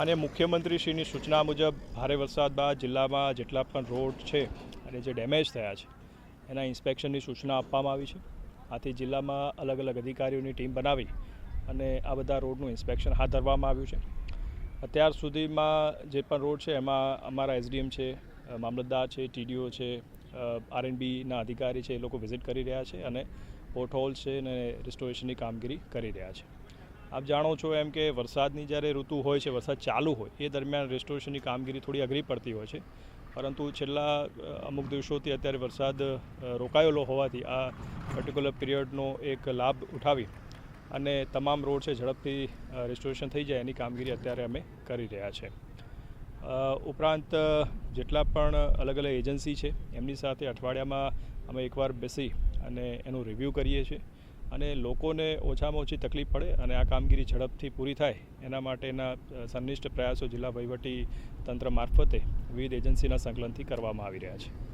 માન્ય મુખ્યમંત્રીશ્રીની સૂચના મુજબ, ભારે વરસાદ બાદ જિલ્લામાં જેટલા પણ રોડ છે અને જે ડેમેજ થયા છે, એના ઇન્સ્પેક્શનની સૂચના આપવામાં આવી છે. આથી જિલ્લામાં અલગ અલગ અધિકારીઓની ટીમ બનાવી અને આ બધા રોડનું ઇન્સ્પેક્શન હાથ ધરવામાં આવ્યું છે. અત્યાર સુધીમાં જે પણ રોડ છે, એમાં અમારા એસડીએમ છે મામલતદાર છે, ટીડીઓ છે આરએનબીના અધિકારી છે, એ લોકો વિઝિટ કરી રહ્યા છે અને પોર્ટહોલ છે અને રિસ્ટોરેશનની કામગીરી કરી રહ્યા છે. આપ જાણો છો એમ કે વરસાદની જ્યારે ઋતુ હોય છે, વરસાદ ચાલુ હોય, એ દરમિયાન રેસ્ટોરેશનની કામગીરી થોડી અઘરી પડતી હોય છે. પરંતુ છેલ્લા અમુક દિવસોથી અત્યારે વરસાદ રોકાયેલો હોવાથી આ પર્ટિક્યુલર પિરિયડનો એક લાભ ઉઠાવી અને તમામ રોડ છે, ઝડપથી રેસ્ટોરેશન થઈ જાય એની કામગીરી અત્યારે અમે કરી રહ્યા છે. ઉપરાંત જેટલા પણ અલગ અલગ એજન્સી છે, એમની સાથે અઠવાડિયામાં અમે એકવાર બેસી અને એનું રિવ્યૂ કરીએ છીએ. અને લોકોને ઓછામાં ઓછી તકલીફ પડે અને આ કામગીરી ઝડપથી પૂરી થાય, એના માટેના સંનિષ્ઠ પ્રયાસો જિલ્લા વહીવટી તંત્ર મારફતે વિવિધ એજન્સીના સંકલનથી કરવામાં આવી રહ્યા છે.